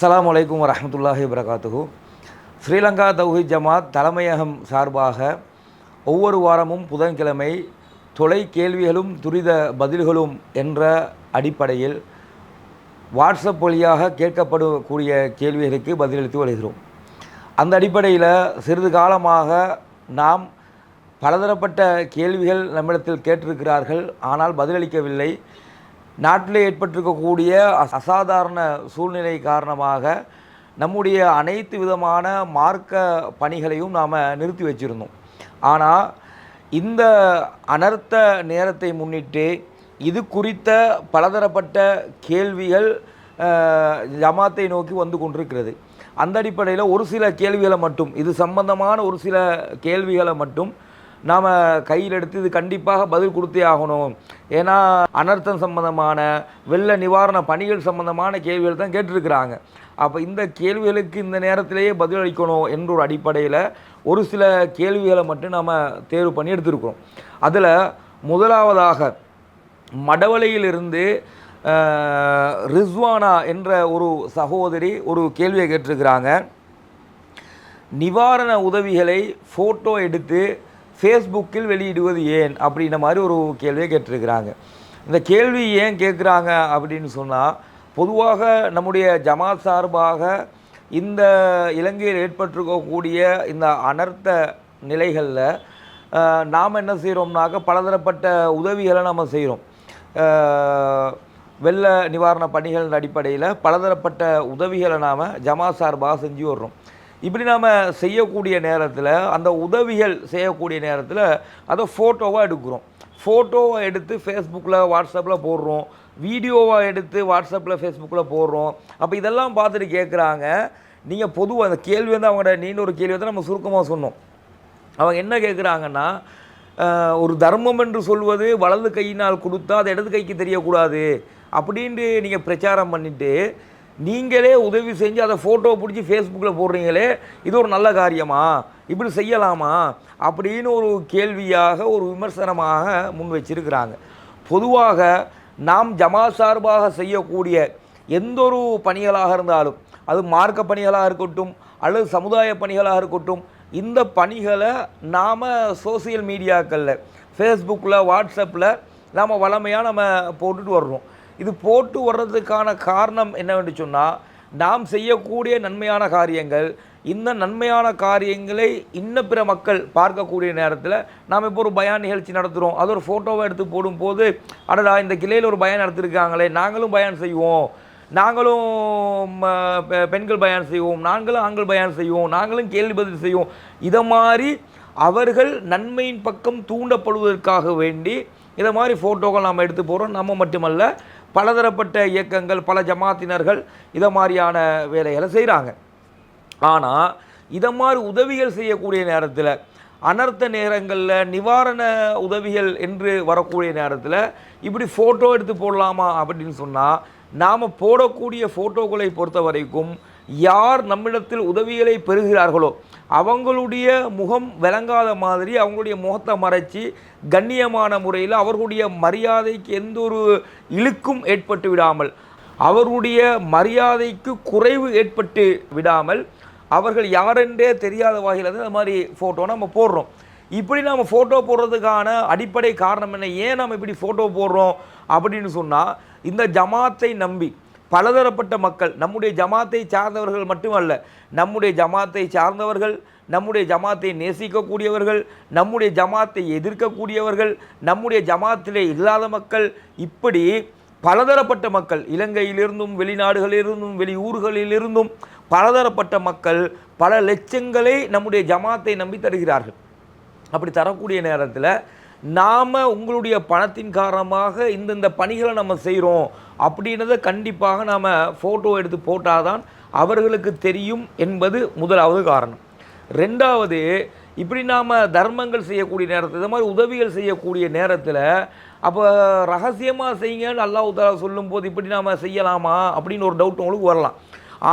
அஸ்லாம் வலைக்கம் வரமத்துல்லாஹி வரகாத்துஹு ஸ்ரீலங்கா தௌஹித் ஜமாத் தலைமையகம் சார்பாக ஒவ்வொரு வாரமும் புதன்கிழமை தொலை கேள்விகளும் துரித பதில்களும் என்ற அடிப்படையில் வாட்ஸ்அப் வழியாக கேட்கப்படக்கூடிய கேள்விகளுக்கு பதிலளித்து வருகிறோம். அந்த அடிப்படையில் சிறிது காலமாக நாம் பலதரப்பட்ட கேள்விகள் நம்மிடத்தில் கேட்டிருக்கிறார்கள். ஆனால் பதிலளிக்கவில்லை. நாட்டில் ஏற்பட்டிருக்கக்கூடிய அசாதாரண சூழ்நிலை காரணமாக நம்முடைய அனைத்து விதமான மார்க்க பணிகளையும் நாம் நிறுத்தி வச்சிருந்தோம். ஆனால் இந்த அனர்த்த நேரத்தை முன்னிட்டு இது குறித்த பலதரப்பட்ட கேள்விகள் ஜமாத்தை நோக்கி வந்து கொண்டிருக்கிறது. அந்த அடிப்படையில் ஒரு சில கேள்விகளை மட்டும் இது சம்பந்தமான ஒரு சில கேள்விகளை மட்டும் நாம் கையில் எடுத்து இது கண்டிப்பாக பதில் கொடுத்தே ஆகணும். ஏன்னா அனர்த்தம் சம்பந்தமான வெள்ள நிவாரண பணிகள் சம்பந்தமான கேள்விகள் தான் கேட்டிருக்கிறாங்க. அப்போ இந்த கேள்விகளுக்கு இந்த நேரத்திலேயே பதிலளிக்கணும் என்ற ஒரு அடிப்படையில் ஒரு சில கேள்விகளை மட்டும் நாம் தேர்வு பண்ணி எடுத்திருக்கிறோம். அதில் முதலாவதாக மடவளையிலிருந்து ரிஸ்வானா என்ற ஒரு சகோதரி ஒரு கேள்வியை கேட்டிருக்கிறாங்க. நிவாரண உதவிகளை ஃபோட்டோ எடுத்து ஃபேஸ்புக்கில் வெளியிடுவது ஏன்? அப்படின்ற மாதிரி ஒரு கேள்வியை கேட்டிருக்கிறாங்க. இந்த கேள்வி ஏன் கேட்குறாங்க அப்படின்னு சொன்னால் பொதுவாக நம்முடைய ஜமாத் சார்பாக இந்த இலங்கையில் ஏற்பட்டிருக்கக்கூடிய இந்த அனர்த்த நிலைகளில் நாம் என்ன செய்கிறோம்னாக்க பலதரப்பட்ட உதவிகளை நம்ம செய்கிறோம் வெள்ள நிவாரண பணிகளின் அடிப்படையில் பலதரப்பட்ட உதவிகளை நாம் ஜமாத் சார்பாக செஞ்சு வர்றோம். இப்படி நாம் செய்யக்கூடிய நேரத்தில் அந்த உதவிகள் செய்யக்கூடிய நேரத்தில் அதை ஃபோட்டோவாக எடுக்கிறோம். ஃபோட்டோவை எடுத்து ஃபேஸ்புக்கில் வாட்ஸ்அப்பில் போடுறோம். வீடியோவாக எடுத்து வாட்ஸ்அப்பில் ஃபேஸ்புக்கில் போடுறோம். அப்போ இதெல்லாம் பார்த்துட்டு கேட்குறாங்க நீங்கள் பொதுவாக அந்த கேள்வி வந்து அவங்களோட நீண்ட ஒரு கேள்வி வந்து நம்ம சுருக்கமாக சொன்னோம். அவங்க என்ன கேட்குறாங்கன்னா ஒரு தர்மம் என்று சொல்வது வலது கையினால் கொடுத்தா அது இடது கைக்கு தெரியக்கூடாது. அப்படின்ட்டு நீங்கள் பிரச்சாரம் பண்ணிவிட்டு நீங்களே உதவி செஞ்சு அதை ஃபோட்டோ பிடிச்சி ஃபேஸ்புக்கில் போடுறீங்களே இது ஒரு நல்ல காரியமா? இப்படி செய்யலாமா? அப்படின்னு ஒரு கேள்வியாக ஒரு விமர்சனமாக முன் வச்சிருக்கிறாங்க. பொதுவாக நாம் ஜமா சார்பாக செய்யக்கூடிய எந்த ஒரு பணிகளாக இருந்தாலும் அது மார்க்க பணிகளாக இருக்கட்டும் அல்லது சமுதாய பணிகளாக இருக்கட்டும் இந்த பணிகளை நாம் சோசியல் மீடியாக்களில் ஃபேஸ்புக்கில் வாட்ஸ்அப்பில் நாம் வளமையாக நம்ம போட்டுட்டு வர்றோம். இது போட்டு வர்றதுக்கான காரணம் என்னவென்று சொன்னால் நாம் செய்யக்கூடிய நன்மையான காரியங்கள் இந்த நன்மையான காரியங்களை இன்ன பிற மக்கள் பார்க்கக்கூடிய நேரத்தில் நாம் இப்போ ஒரு பயான் நிகழ்ச்சி நடத்துகிறோம் அது ஒரு ஃபோட்டோவை எடுத்து போடும்போது அடடா இந்த கிளையில் ஒரு பயான் நடத்திருக்காங்களே நாங்களும் பயான் செய்வோம். நாங்களும் ம, பெ- பெண்கள் பயான் செய்வோம். நாங்களும் ஆண்கள் பயான் செய்வோம். நாங்களும் கேள்வி பதில் செய்வோம். இதை மாதிரி அவர்கள் நன்மையின் பக்கம் தூண்டப்படுவதற்காக வேண்டி இதை மாதிரி ஃபோட்டோக்கள் நாம் எடுத்து போகிறோம் நம்ம மட்டுமல்ல பலதரப்பட்ட இயக்கங்கள் பல ஜமாத்தினர்கள் இதை மாதிரியான வேலைகளை செய்கிறாங்க ஆனால் இதை மாதிரி உதவிகள் செய்யக்கூடிய நேரத்தில் அனர்த்த நேரங்களில் நிவாரண உதவிகள் என்று வரக்கூடிய நேரத்தில் இப்படி ஃபோட்டோ எடுத்து போடலாமா அப்படின்னு சொன்னால் நாம் போடக்கூடிய ஃபோட்டோக்களை பொறுத்த வரைக்கும் யார் நம்மிடத்தில் உதவிகளை பெறுகிறார்களோ அவங்களுடைய முகம் விளங்காத மாதிரி அவங்களுடைய முகத்தை மறைச்சி கண்ணியமான முறையில் அவர்களுடைய மரியாதைக்கு எந்த ஒரு இழுக்கும் ஏற்பட்டு விடாமல் அவருடைய மரியாதைக்கு குறைவு ஏற்பட்டு விடாமல் அவர்கள் யாரென்றே தெரியாத வகையில் தான் இந்த மாதிரி ஃபோட்டோ நம்ம போடுறோம். இப்படி நம்ம ஃபோட்டோ போடுறதுக்கான அடிப்படை காரணம் என்ன? ஏன் நம்ம இப்படி ஃபோட்டோ போடுறோம்? அப்படின்னு சொன்னால் இந்த ஜமாத்தை நம்பி பலதரப்பட்ட மக்கள் நம்முடைய ஜமாத்தை சார்ந்தவர்கள் மட்டுமல்ல நம்முடைய ஜமாத்தை சார்ந்தவர்கள் நம்முடைய ஜமாத்தை நேசிக்கக்கூடியவர்கள் நம்முடைய ஜமாத்தை எதிர்க்கக்கூடியவர்கள் நம்முடைய ஜமாத்திலே இல்லாத மக்கள் இப்படி பலதரப்பட்ட மக்கள் இலங்கையிலிருந்தும் வெளிநாடுகளிலிருந்தும் வெளி ஊர்களிலிருந்தும் பலதரப்பட்ட மக்கள் பல லட்சங்களை நம்முடைய ஜமாத்தை நம்பி தருகிறார்கள் அப்படி தரக்கூடிய நேரத்தில் நாம் உங்களுடைய பணத்தின் காரணமாக இந்தந்த பணிகளை நம்ம செய்கிறோம் அப்படின்றத கண்டிப்பாக நாம் ஃபோட்டோ எடுத்து போட்டால் தான் அவர்களுக்கு தெரியும் என்பது முதலாவது காரணம். ரெண்டாவது இப்படி நாம் தர்மங்கள் செய்யக்கூடிய நேரத்தில் இந்த மாதிரி உதவிகள் செய்யக்கூடிய நேரத்தில் அப்போ ரகசியமாக செய்யுங்கன்னு அல்லாஹ் தாலா சொல்லும்போது இப்படி நாம் செய்யலாமா அப்படின்னு ஒரு டவுட் உங்களுக்கு வரலாம்.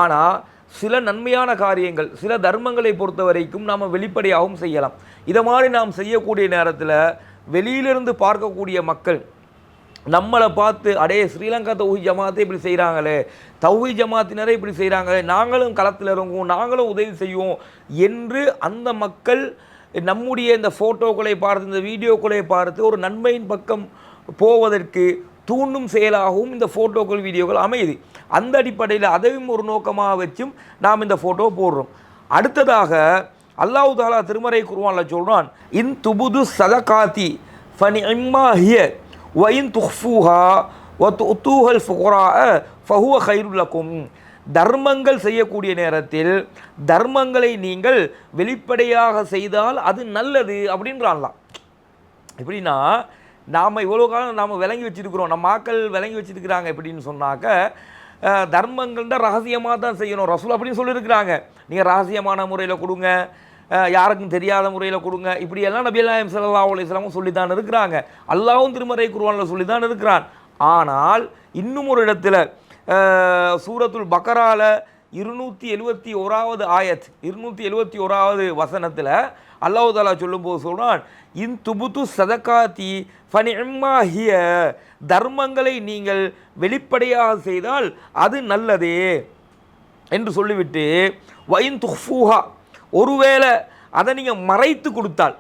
ஆனால் சில நன்மையான காரியங்கள் சில தர்மங்களை பொறுத்த வரைக்கும் நாம் வெளிப்படையாகவும் செய்யலாம். இதை மாதிரி நாம் செய்யக்கூடிய நேரத்தில் வெளியிலிருந்து பார்க்கக்கூடிய மக்கள் நம்மளை பார்த்து அடே ஸ்ரீலங்கா தௌஹி ஜமாத்தே இப்படி செய்கிறாங்களே தௌஹி ஜமாத்தினரே இப்படி செய்கிறாங்க நாங்களும் களத்தில் இறங்குவோம் நாங்களும் உதவி செய்வோம் என்று அந்த மக்கள் நம்முடைய இந்த ஃபோட்டோக்களை பார்த்து இந்த வீடியோக்களை பார்த்து ஒரு நன்மையின் பக்கம் போவதற்கு தூண்டும் செயலாகவும் இந்த ஃபோட்டோக்கள் வீடியோக்கள் அமையுது. அந்த அடிப்படையில் அதையும் ஒரு நோக்கமாக வச்சும் நாம் இந்த ஃபோட்டோ போடுறோம். அடுத்ததாக அல்லாஹு தாலா திருமறை குருவான்ல சொல்கிறான் இன் துபுது சதகாத்தி ஃபனி இம்மா ஹிய ஒயின் துஹ்ஃபூஹா வ துத்தூஹல் ஃபுகரா ஃபஹுவ ஹைருலக்கும் தர்மங்கள் செய்யக்கூடிய நேரத்தில் தர்மங்களை நீங்கள் வெளிப்படையாக செய்தால் அது நல்லது அப்படின்றான்லாம். எப்படின்னா நாம் இவ்வளோ காலம் நாம் விளங்கி வச்சிருக்கிறோம் நம்ம ஆக்கள் விளங்கி வச்சிருக்கிறாங்க எப்படின்னு சொன்னாக்க அஹ், தர்மங்கள்ட ரகசியமாக தான் செய்யணும். ரசூல் அப்படின்னு சொல்லியிருக்கிறாங்க. நீங்கள் ரகசியமான முறையில் கொடுங்க யாருக்கும் தெரியாத முறையில் கொடுங்க. இப்படியெல்லாம் நபி அல்லாஹிம் ஸல்லல்லாஹு அலைஹி வஸல்லம் சொல்லி தான் இருக்கிறாங்க. அல்லாவும் திருமறை குருவானில் சொல்லி தான் இருக்கிறான். ஆனால் இன்னும் ஒரு இடத்துல சூரத்துல் பக்கரால இருநூற்றி எழுவத்தி ஓராவது ஆயத் இருநூற்றி எழுவத்தி ஓராவது வசனத்தில் அல்லாஹ் தாலா சொல்லும்போது சொல்றான் இன் துபுத்து சதகாத்தி ஃபனிம்மாஹிய தர்மங்களை நீங்கள் வெளிப்படையாக செய்தால் அது நல்லதே என்று சொல்லிவிட்டு வைன் துஃபூஹா ஒருவேளை அதை நீங்கள் மறைத்து கொடுத்தால்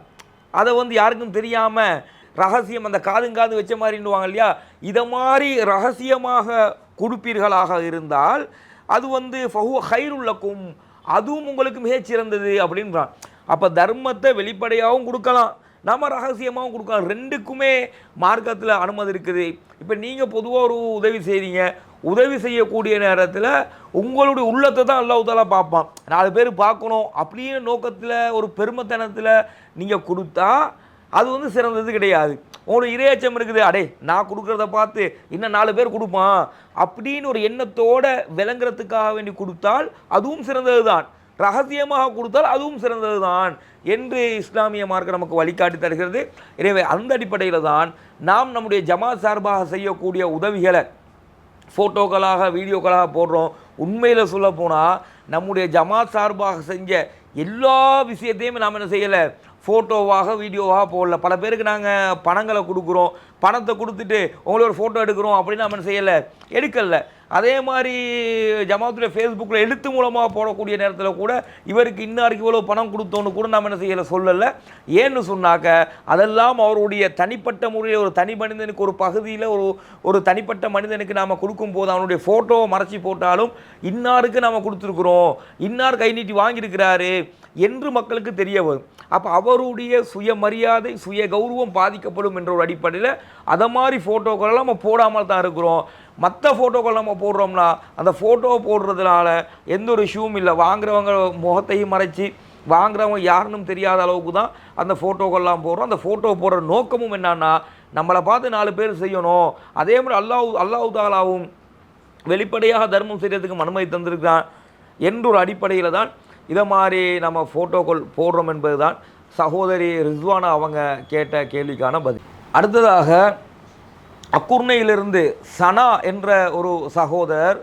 அதை வந்து யாருக்கும் தெரியாமல் ரகசியம் அந்த காதுங்காது வச்ச மாதிரின்னுவாங்க இல்லையா? இதை மாதிரி ரகசியமாக கொடுப்பீர்களாக இருந்தால் அது வந்து ஃபஹு ஹைருள்ளக்கும் அதுவும் உங்களுக்கு மிகச்சிறந்தது அப்படின்றான். அப்போ தர்மத்தை வெளிப்படையாகவும் கொடுக்கலாம் நம்ம ரகசியமாகவும் கொடுக்கலாம். ரெண்டுக்குமே மார்க்கத்தில் அனுமதி இருக்குது. இப்போ நீங்கள் பொதுவாக ஒரு உதவி செய்கிறீங்க உதவி செய்யக்கூடிய நேரத்தில் உங்களுடைய உள்ளத்தை தான் அல்லாவுதலாக பார்ப்பான். நாலு பேர் பார்க்கணும் அப்படின்னு நோக்கத்தில் ஒரு பெருமைத்தனத்தில் நீங்கள் கொடுத்தா அது வந்து சிறந்தது கிடையாது. உங்களுக்கு இரையச்சம் இருக்குது அடே நான் கொடுக்குறத பார்த்து இன்னும் நாலு பேர் கொடுப்பான் அப்படின்னு ஒரு எண்ணத்தோட விளங்குறதுக்காக வேண்டி கொடுத்தால் அதுவும் சிறந்தது தான் ரகசியமாக கொடுத்தால் அதுவும் சிறந்தது தான் என்று இஸ்லாமிய மார்க்கம் நமக்கு வழிகாட்டி தருகிறது. எனவே அந்த அடிப்படையில் தான் நாம் நம்முடைய ஜமாத் சார்பாக செய்யக்கூடிய உதவிகளை ஃபோட்டோக்களாக வீடியோக்களாக போடுறோம். உண்மையில் சொல்ல போனால் நம்முடைய ஜமாத் சார்பாக செஞ்ச எல்லா விஷயத்தையுமே நாம் என்ன செய்யலை? ஃபோட்டோவாக வீடியோவாக போடல. பல பேருக்கு நாங்கள் பணங்களை கொடுக்குறோம். பணத்தை கொடுத்துட்டு உங்களை ஒரு ஃபோட்டோ எடுக்கிறோம் அப்படின்னு நம்ம என்ன செய்யலை? எடுக்கல. அதே மாதிரி ஜமாத்துடைய ஃபேஸ்புக்கில் எழுத்து மூலமாக போடக்கூடிய நேரத்தில் கூட இவருக்கு இன்னாருக்கு இவ்வளோ பணம் கொடுத்தோன்னு கூட நம்ம என்ன செய்யலை சொல்லலை. ஏன்னு சொன்னாக்க அதெல்லாம் அவருடைய தனிப்பட்ட முறையில் ஒரு தனி மனிதனுக்கு ஒரு பகுதியில் ஒரு ஒரு தனிப்பட்ட மனிதனுக்கு நாம் கொடுக்கும்போது அவனுடைய ஃபோட்டோவை மறைச்சி போட்டாலும் இன்னாருக்கு நாம் கொடுத்துருக்குறோம் இன்னார் கை நீட்டி வாங்கியிருக்கிறாரு என்று மக்களுக்கு தெரிய வரும். அப்போ அவருடைய சுயமரியாதை சுய கௌரவம் பாதிக்கப்படும் என்ற ஒரு அடிப்படையில் அதை மாதிரி ஃபோட்டோக்கள் நம்ம போடாமல் தான் இருக்கிறோம். மற்ற ஃபோட்டோக்கள் நம்ம போடுறோம்னா அந்த ஃபோட்டோ போடுறதுனால எந்த ஒரு இஷ்யூவும் இல்லை. வாங்குறவங்க முகத்தையும் மறைச்சி வாங்குறவங்க யாருன்னு தெரியாத அளவுக்கு தான் அந்த ஃபோட்டோக்கள்லாம் போடுறோம். அந்த ஃபோட்டோ போடுற நோக்கமும் என்னன்னா நம்மளை பார்த்து நாலு பேர் செய்யணும். அதே மாதிரி அல்லாஹ் அல்லாஹ் தாலாவும் வெளிப்படையாக தர்மம் செய்கிறதுக்கு அனுமதி தந்திருக்கிறான் என்ற ஒரு அடிப்படையில் தான் இதை மாதிரி நம்ம ஃபோட்டோக்கள் போடுறோம் என்பது தான் சகோதரி ரிஸ்வானா அவங்க கேட்ட கேள்விக்கான பதில். அடுத்ததாக அக்குர்ணையிலிருந்து சனா என்ற ஒரு சகோதரர்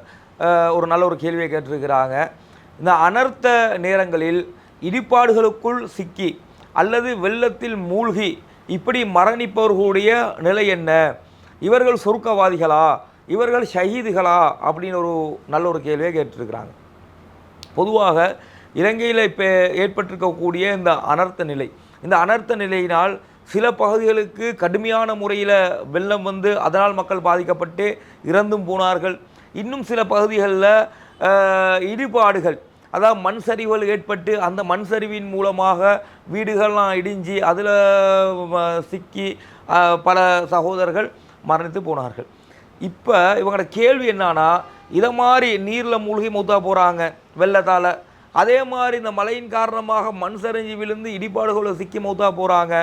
ஒரு நல்ல ஒரு கேள்வியை கேட்டிருக்கிறாங்க. இந்த அனர்த்த நேரங்களில் இடிபாடுகளுக்குள் சிக்கி அல்லது வெள்ளத்தில் மூழ்கி இப்படி மரணிப்பவர்களுடைய நிலை என்ன? இவர்கள் சுருக்கவாதிகளா? இவர்கள் ஷஹீதுகளா? அப்படின்னு ஒரு நல்ல ஒரு கேள்வியை கேட்டிருக்கிறாங்க. பொதுவாக இலங்கையில் இப்போ ஏற்பட்டிருக்கக்கூடிய இந்த அனர்த்த நிலை இந்த அனர்த்த நிலையினால் சில பகுதிகளுக்கு கடுமையான முறையில் வெள்ளம் வந்து அதனால் மக்கள் பாதிக்கப்பட்டு இறந்தும் போனார்கள். இன்னும் சில பகுதிகளில் இடிபாடுகள் அதாவது மண் சரிவுகள் ஏற்பட்டு அந்த மண் சரிவின் மூலமாக வீடுகள்லாம் இடிஞ்சு அதில் சிக்கி பல சகோதரர்கள் மரணித்து போனார்கள். இப்போ இவங்களோட கேள்வி என்னன்னா இதை மாதிரி நீரில் மூழ்கி மூத்தா போகிறாங்க வெள்ளத்தால். அதே மாதிரி இந்த மழையின் காரணமாக மண் சரிஞ்சு விழுந்து இடிபாடுகளில் சிக்கி மூத்தா போகிறாங்க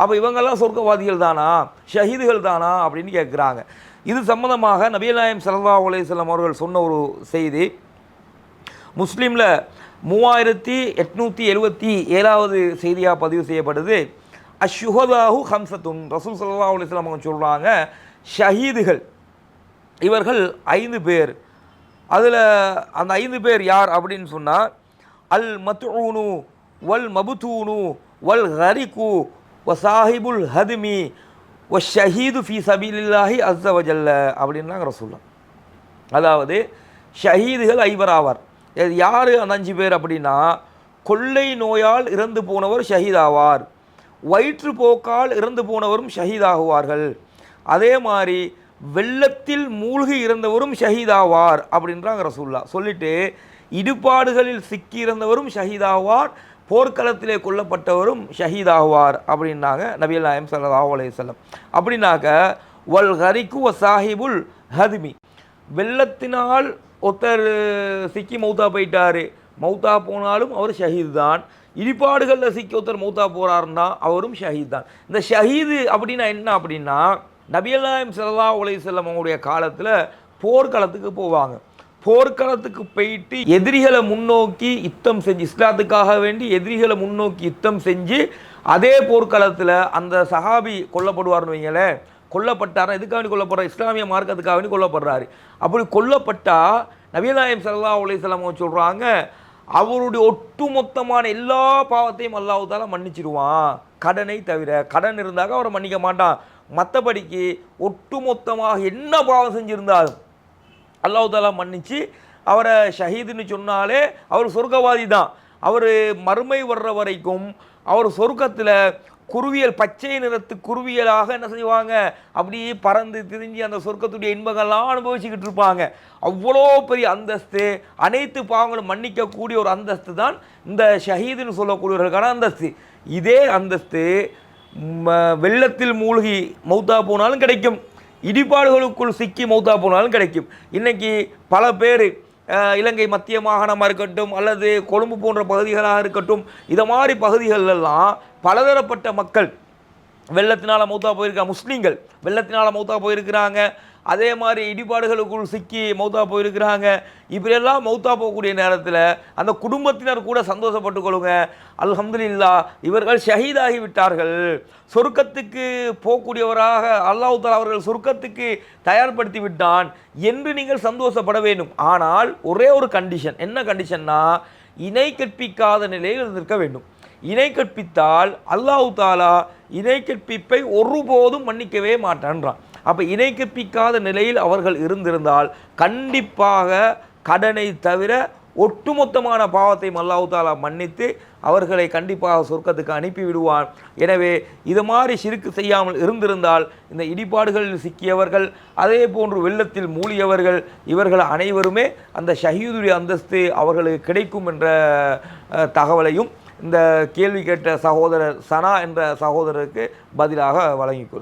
அப்போ இவங்கெல்லாம் சொர்க்கவாதிகள் தானா? ஷஹீதுகள் தானா? அப்படின்னு கேட்குறாங்க இது சம்மந்தமாக நபீநாயம் ஸல்லல்லாஹு அலைஹி அவர்கள் சொன்ன ஒரு செய்தி. முஸ்லீமில் மூவாயிரத்தி எட்நூற்றி எழுபத்தி ஏழாவது செய்தியாக பதிவு செய்யப்படுது. அஷுஹதாஹு ஹம்சத்துன் ரசூல் சல்லா அலிஸ்லாம் அவங்க சொல்கிறாங்க ஷஹீதுகள் இவர்கள் ஐந்து பேர். அதில் அந்த ஐந்து பேர் யார் அப்படின்னு சொன்னால் அல் மத்ரூனு வல் மபுத்தூனு வல் ஹரிகு சாஹிபுல் ஹதுமி ஒ ஷஹீது ஃபி சபீலில்லாஹி அஸ்ஸவஜல்ல வஜல்ல அப்படின்னாங்க ரசூல்லா அதாவது ஷஹீதுகள் ஐவர் ஆவார். யார் அந்த அஞ்சு பேர் அப்படின்னா கொள்ளை நோயால் இறந்து போனவர் ஷஹீதாவார் வயிற்றுப்போக்கால் இறந்து போனவரும் ஷஹீதாகுவார்கள் அதே மாதிரி வெள்ளத்தில் மூழ்கி இறந்தவரும் ஷஹீதாவார் அப்படின்றாங்க ரசூல்லா சொல்லிட்டு இடுபாடுகளில் சிக்கி இறந்தவரும் ஷஹீதாவார் போர்க்களத்திலே கொல்லப்பட்டவரும் ஷஹீதாகுவார் அப்படின்னாங்க நபியல் நாயம் சல்லாஹூ அலைஹி அப்படின்னாக்க வல் ஹரிக்கு வ சாஹிபுல் ஹதுமி. வெள்ளத்தினால் ஒருத்தர் சிக்கி மௌத்தா போயிட்டார். மௌத்தா போனாலும் அவர் ஷஹீத் தான். இடிபாடுகளில் சிக்கி ஒருத்தர் மௌத்தா போகிறாருன்னா அவரும் ஷஹீத் தான். இந்த ஷஹீது அப்படின்னா என்ன அப்படின்னா நபியல்லாயம் ஸல்லல்லாஹு அலைஹி வஸல்லம் அவங்களுடைய காலத்தில் போர்க்களத்துக்கு போவாங்க. போர்க்களத்துக்கு போயிட்டு எதிரிகளை முன்னோக்கி யுத்தம் செஞ்சு இஸ்லாத்துக்காக வேண்டி எதிரிகளை முன்னோக்கி யுத்தம் செஞ்சு அதே போர்க்களத்தில் அந்த சஹாபி கொல்லப்படுவார்னு வைங்களேன் கொல்லப்பட்டாரா? எதுக்காக வேண்டி இஸ்லாமிய மார்க்கத்துக்காக வேண்டி கொல்லப்படுறாரு. அப்படி கொல்லப்பட்டா நவீனாயம் சல்லா அலைஹி சொல்கிறாங்க அவருடைய ஒட்டுமொத்தமான எல்லா பாவத்தையும் அல்லாஹ் மன்னிச்சிடுவான் கடனை தவிர கடன் இருந்தாக்க அவரை மன்னிக்க மாட்டான். மற்றபடிக்கு ஒட்டுமொத்தமாக என்ன பாவம் செஞ்சுருந்தாலும் அல்லாஹாலா மன்னிச்சு அவரை ஷஹீதுன்னு சொன்னாலே அவர் சொர்க்கவாதி தான் அவர் மறுமை வர்ற வரைக்கும் அவர் சொர்க்கத்தில் குருவியல் பச்சை நிறத்து குருவியலாக என்ன செய்வாங்க? அப்படியே பறந்து திரிஞ்சு அந்த சொர்க்கத்துடைய இன்பங்கள்லாம் அனுபவிச்சுக்கிட்டு இருப்பாங்க. அவ்வளோ பெரிய அந்தஸ்து அனைத்து பாவங்களும் மன்னிக்கக்கூடிய ஒரு அந்தஸ்து தான் இந்த ஷஹீதுன்னு சொல்லக்கூடியவர்களுக்கான அந்தஸ்து. இதே அந்தஸ்து ம- வெள்ளத்தில் மூழ்கி மௌத்தா போனாலும் கிடைக்கும். இடிபாடுகளுக்குள் சிக்கி மௌத்தா போனாலும் கிடைக்கும். இன்றைக்கி பல பேர் இலங்கை மத்திய மாகாணமாக இருக்கட்டும் அல்லது கொழும்பு போன்ற பகுதிகளாக இருக்கட்டும் இதை மாதிரி பகுதிகளெல்லாம் பலதரப்பட்ட மக்கள் வெள்ளத்தினால் மௌத்தா போயிருக்காங்க முஸ்லீம்கள் வெள்ளத்தினால் மௌத்தா போயிருக்கிறாங்க. அதே மாதிரி இடிபாடுகளுக்குள் சிக்கி மௌத்தா போயிருக்கிறாங்க. இப்படியெல்லாம் மௌத்தா போகக்கூடிய நேரத்தில் அந்த குடும்பத்தினர் கூட சந்தோஷப்பட்டு கொள்ளுங்க. அல்ஹம்துலில்லா இவர்கள் ஷஹீதாகி விட்டார்கள். சொர்க்கத்துக்கு போகக்கூடியவராக அல்லாஹால அவர்கள் சொர்க்கத்துக்கு தயார்படுத்தி விட்டான் என்று நீங்கள் சந்தோஷப்பட வேண்டும். ஆனால் ஒரே ஒரு கண்டிஷன் என்ன கண்டிஷன்னா இணை கற்பிக்காத நிலையில் இருந்திருக்க வேண்டும். இணை கற்பித்தால் அல்லாஹு தாலா இணை கற்பிப்பை ஒருபோதும் மன்னிக்கவே மாட்டான்றான். அப்போ இணை கற்பிக்காத நிலையில் அவர்கள் இருந்திருந்தால் கண்டிப்பாக கடனை தவிர ஒட்டுமொத்தமான பாவத்தை அல்லாஹ் தாலா மன்னித்து அவர்களை கண்டிப்பாக சொர்க்கத்துக்கு அனுப்பி விடுவான். எனவே இது மாதிரி சிறுக்கு செய்யாமல் இருந்திருந்தால் இந்த இடிபாடுகளில் சிக்கியவர்கள் அதே போன்று வெள்ளத்தில் மூழ்கியவர்கள் இவர்கள் அனைவருமே அந்த ஷஹீதுடைய அந்தஸ்து அவர்களுக்கு கிடைக்கும் என்ற தகவலையும் இந்த கேள்வி கேட்ட சகோதரர் சனா என்ற சகோதரருக்கு பதிலாக வழங்கிக்கொள்